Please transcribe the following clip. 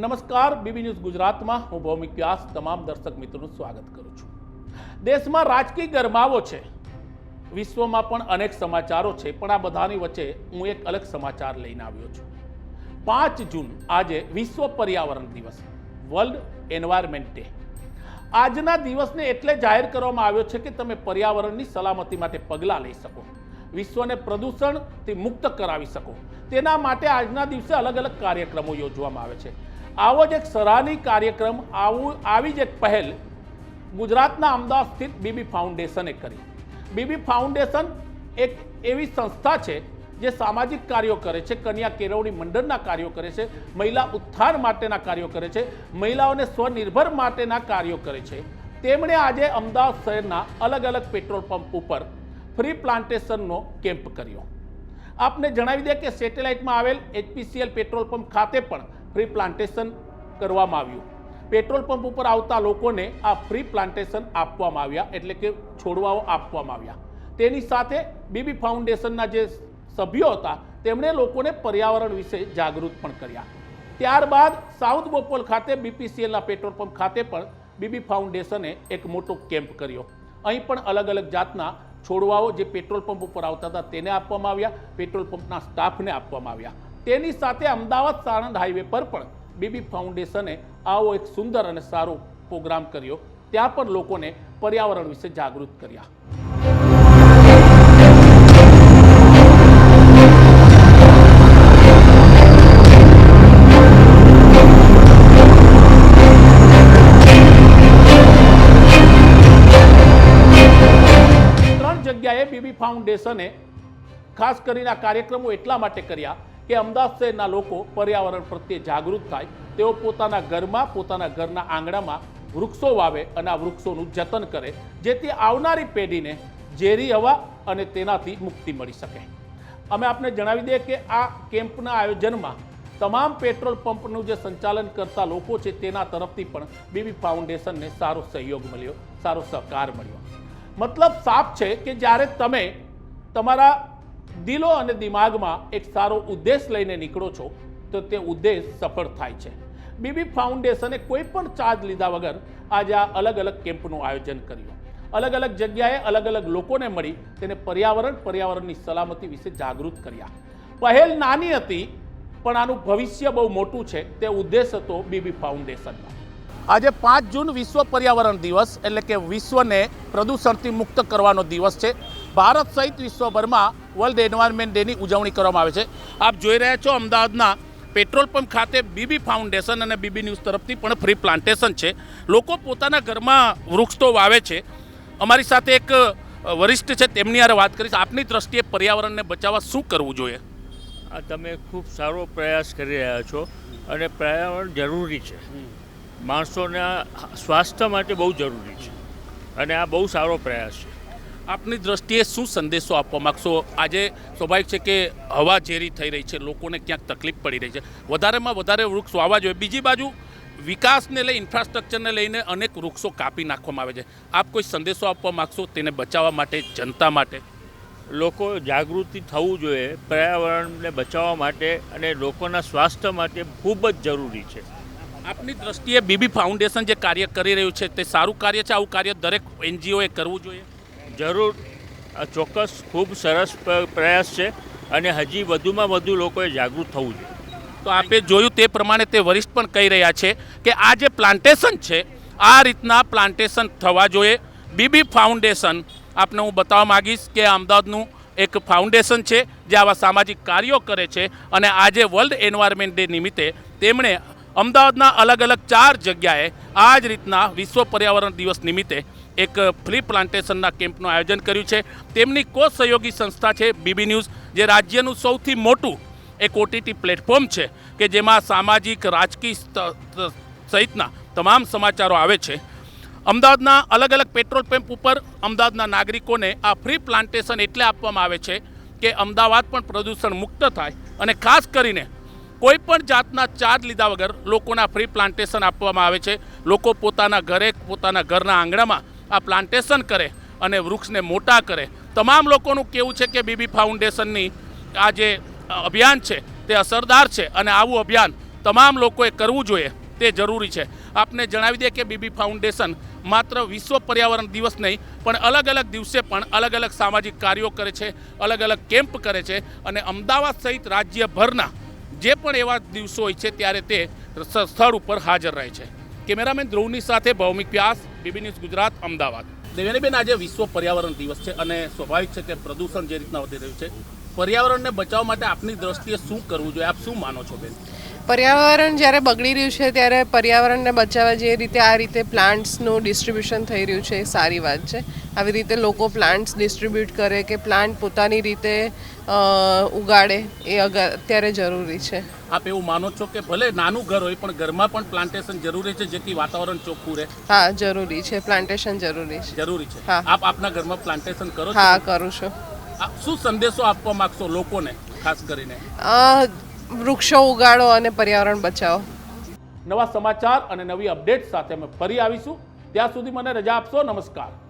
નમસ્કાર, BB news ગુજરાતમાં. હું ભૌમિક વ્યાસ, તમામ દર્શક મિત્રોનું સ્વાગત કરું છું. દેશમાં રાજકીય ગરમાવો છે. વિશ્વમાં પણ અનેક સમાચારો છે, પણ આ બધાની વચ્ચે હું એક અલગ સમાચાર લઈને આવ્યો છું. પાંચ જૂન, આજે વિશ્વ પર્યાવરણ દિવસ વર્લ્ડ એન્વાયરમેન્ટ ડે આજના દિવસને એટલે જાહેર કરવામાં આવ્યો છે કે તમે પર્યાવરણની સલામતી માટે પગલાં લઈ શકો, વિશ્વને પ્રદૂષણથી મુક્ત કરાવી શકો. તેના માટે આજના દિવસે અલગ અલગ કાર્યક્રમો યોજવામાં આવે છે. આવો જ એક સરાહનીય કાર્યક્રમ આવું, આવી જ એક પહેલ ગુજરાતના અમદાવાદ સ્થિત બીબી ફાઉન્ડેશને કરી. બીબી ફાઉન્ડેશન એક એવી સંસ્થા છે જે સામાજિક કાર્યો કરે છે, કન્યા કેળવણી મંડળના કાર્યો કરે છે, મહિલા ઉત્થાન માટેના કાર્યો કરે છે, મહિલાઓને સ્વનિર્ભર માટેના કાર્યો કરે છે. તેમણે આજે અમદાવાદ શહેરના અલગ અલગ પેટ્રોલ પંપ ઉપર ફ્રી પ્લાન્ટેશનનો કેમ્પ કર્યો. આપને જણાવી દે કે સેટેલાઇટમાં આવેલ એચપીસીએલ પેટ્રોલ પંપ ખાતે પણ ફ્રી પ્લાન્ટેશન કરવામાં આવ્યું. પેટ્રોલ પંપ ઉપર આવતા લોકોને આ ફ્રી પ્લાન્ટેશન આપવામાં આવ્યા, એટલે કે છોડવાઓ આપવામાં આવ્યા. તેની સાથે બીબી ફાઉન્ડેશનના જે સભ્યો હતા, તેમણે લોકોને પર્યાવરણ વિશે જાગૃત પણ કર્યા. ત્યારબાદ સાઉથ બોપોલ ખાતે બીપીસીએલના પેટ્રોલ પંપ ખાતે પણ બીબી ફાઉન્ડેશને એક મોટો કેમ્પ કર્યો. અહીં પણ અલગ અલગ જાતના છોડવાઓ જે પેટ્રોલ પંપ ઉપર આવતા હતા, તેને આપવામાં આવ્યા. પેટ્રોલ પંપના સ્ટાફને આપવામાં આવ્યા. તેની સાથે અમદાવાદ સાણંદ હાઈવે પર પણ બીબી ફાઉન્ડેશને આવો એક સુંદર અને સારો પ્રોગ્રામ કર્યો. ત્યાં પણ લોકોને પર્યાવરણ વિશે જાગૃત કર્યા. ત્રણ જગ્યાએ બીબી ફાઉન્ડેશને ખાસ કરીને આ કાર્યક્રમો એટલા માટે કર્યા કે અમદાવાદ શહેરના લોકો પર્યાવરણ પ્રત્યે જાગૃત થાય, તેઓ પોતાના ઘરમાં, પોતાના ઘરના આંગણામાં વૃક્ષો વાવે અને આ વૃક્ષોનું જતન કરે, જેથી આવનારી પેઢીને ઝેરી હવા અને તેનાથી મુક્તિ મળી શકે. અમે આપને જણાવી દઈએ કે આ કેમ્પના આયોજનમાં તમામ પેટ્રોલ પંપનું જે સંચાલન કરતા લોકો છે, તેના તરફથી પણ બીબી ફાઉન્ડેશનને સારો સહયોગ મળ્યો, સારો સહકાર મળ્યો. મતલબ સાફ છે કે જ્યારે તમે તમારા દિલો અને દિમાગમાં એક સારો ઉદ્દેશ લઈને નીકળો છો, તો તે ઉદ્દેશ સફળ થાય છે. બીબી ફાઉન્ડેશને કોઈ પણ ચાર્જ લીધા વગર આજે આ અલગ અલગ કેમ્પનું આયોજન કર્યું. અલગ અલગ જગ્યાએ અલગ અલગ લોકોને મળી તેને પર્યાવરણ, પર્યાવરણની સલામતી વિશે જાગૃત કર્યા. પહેલ નાની હતી, પણ આનું ભવિષ્ય બહુ મોટું છે, તે ઉદ્દેશ હતો બીબી ફાઉન્ડેશનનો. આજે પાંચ જૂન વિશ્વ પર્યાવરણ દિવસ, એટલે કે વિશ્વને પ્રદૂષણથી મુક્ત કરવાનો દિવસ છે. ભારત સહિત વિશ્વભરમાં વર્લ્ડ એન્વાયરમેન્ટ ડેની ઉજવણી કરવામાં આવે છે. આપ જોઈ રહ્યા છો અમદાવાદના પેટ્રોલ પંપ ખાતે બીબી ફાઉન્ડેશન અને બીબી ન્યૂઝ તરફથી પણ ફ્રી પ્લાન્ટેશન છે. લોકો પોતાના ઘરમાં વૃક્ષ તો વાવે છે. અમારી સાથે એક વરિષ્ઠ છે તેમની હારે વાત કરીશ. આપની દ્રષ્ટિએ પર્યાવરણને બચાવવા શું કરવું જોઈએ? આ તમે ખૂબ સારો પ્રયાસ કરી રહ્યા છો અને પર્યાવરણ જરૂરી છે. માણસોના સ્વાસ્થ્ય માટે બહુ જરૂરી છે. અને આ બહુ સારો પ્રયાસ છે. આપની દ્રષ્ટિએ શું સંદેશો આપવા માગશો? આજે સ્વાભાવિક છે કે હવા ઝેરી થઈ રહી છે લોકોને ક્યાંક તકલીફ પડી રહી છે. વધારેમાં વધારે વૃક્ષ વાવવા જોઈએ. બીજી બાજુ વિકાસને લઈ ઇન્ફ્રાસ્ટ્રક્ચરને લઈને અનેક વૃક્ષો કાપી નાખવામાં આવે છે. આપ કોઈ સંદેશો આપવા માગશો તેને બચાવવા માટે જનતા માટે? લોકો જાગૃતિ થવું જોઈએ પર્યાવરણને બચાવવા માટે અને લોકોના સ્વાસ્થ્ય માટે ખૂબ જ જરૂરી છે. આપની દ્રષ્ટિએ બીબી ફાઉન્ડેશન જે કાર્ય કરી રહ્યું છે તે સારું કાર્ય છે? આવું કાર્ય દરેક એનજીઓએ કરવું જોઈએ? જરૂર ચોક્કસ ખૂબ સરસ પ્રયાસ છે અને હજી વધુમાં વધુ લોકોએ જાગૃત થવું જોઈએ. તો આપે જોયું તે પ્રમાણે તે વરિષ્ઠ પણ કહી રહ્યા છે કે આ જે પ્લાન્ટેશન છે, આ રીતના પ્લાન્ટેશન થવા જોઈએ. બીબી ફાઉન્ડેશન, આપને હું બતાવવા માગીશ કે અમદાવાદનું એક ફાઉન્ડેશન છે, જે આવા સામાજિક કાર્યો કરે છે અને આજે વર્લ્ડ એન્વાયરમેન્ટ ડે નિમિત્તે તેમણે અમદાવાદના અલગ અલગ ચાર જગ્યાએ આ જ રીતના વિશ્વ પર્યાવરણ દિવસ નિમિત્તે એક ફ્રી પ્લાન્ટેશનના કેમ્પનું આયોજન કર્યું છે. તેમની કો સહયોગી સંસ્થા છે બીબી ન્યૂઝ, જે રાજ્યનું સૌથી મોટું એક ઓટીટી પ્લેટફોર્મ છે, કે જેમાં સામાજિક, રાજકીય સહિતના તમામ સમાચારો આવે છે. અમદાવાદના અલગ અલગ પેટ્રોલ પંપ ઉપર અમદાવાદના નાગરિકોને આ ફ્રી પ્લાન્ટેશન એટલે આપવામાં આવે છે કે અમદાવાદ પણ પ્રદૂષણ મુક્ત થાય અને ખાસ કરીને કોઈ પણ જાતના ચાર્જ લીધા વગર લોકોના ફ્રી પ્લાન્ટેશન આપવામાં આવે છે. લોકો પોતાના ઘરે, પોતાના ઘરના આંગણામાં આ પ્લાન્ટેશન કરે અને વૃક્ષને મોટા કરે. તમામ લોકોનું કેવું છે કે બીબી ફાઉન્ડેશનની આ જે અભિયાન છે તે અસરદાર છે અને આવું અભિયાન તમામ લોકોએ કરવું જોઈએ તે જરૂરી છે. આપને જણાવી દઈએ કે બીબી ફાઉન્ડેશન માત્ર વિશ્વ પર્યાવરણ દિવસ નહીં, પણ અલગ અલગ દિવસે પણ અલગ અલગ સામાજિક કાર્યો કરે છે, અલગ અલગ કેમ્પ કરે છે અને અમદાવાદ સહિત રાજ્યભરના જે પણ એવા દિવસો હોય છે ત્યારે તે સ્થળ ઉપર હાજર રહે છે. કેમેરામેન ધ્રુવની સાથે ભૌમિક વ્યાસ બીબી ન્યૂઝ ગુજરાત, અમદાવાદ. દેવેનીબેન, આજે વિશ્વ પર્યાવરણ દિવસ છે અને સ્વાભાવિક છે કે પ્રદૂષણ જે રીતના વધી રહ્યું છે, પર્યાવરણને બચાવવા માટે આપની દ્રષ્ટિએ શું કરવું જોઈએ? આપ શું માનો છો બેન? પર્યાવરણ જ્યારે બગડી રહ્યું છે ત્યારે પર્યાવરણને બચાવવા જે રીતે આ રીતે પ્લાન્ટ્સનું ડિસ્ટ્રીબ્યુશન થઈ રહ્યું છે એ સારી વાત છે. આવી રીતે લોકો પ્લાન્ટ્સ ડિસ્ટ્રીબ્યુટ કરે કે પ્લાન્ટ પોતાની રીતે ઉગાડે એ અત્યારે જરૂરી છે. આપ એવું માનો છો કે ભલે નાનું ઘર હોય પણ ઘરમાં પણ પ્લાન્ટેશન જરૂરી છે જેથી વાતાવરણ ચોખ્ખું રહે? હા જરૂરી છે. પ્લાન્ટેશન જરૂરી છે. જરૂરી છે. હા. આપ આપના ઘરમાં પ્લાન્ટેશન કરો હા કરું છું. શું સંદેશો આપવા માંગશો લોકોને ખાસ કરીને? વૃક્ષો ઉગાડો અને પર્યાવરણ બચાવો. નવા સમાચાર અને નવી અપડેટ સાથે અમે ફરી આવીશું. ત્યાં સુધી મને રજા આપશો. નમસ્કાર.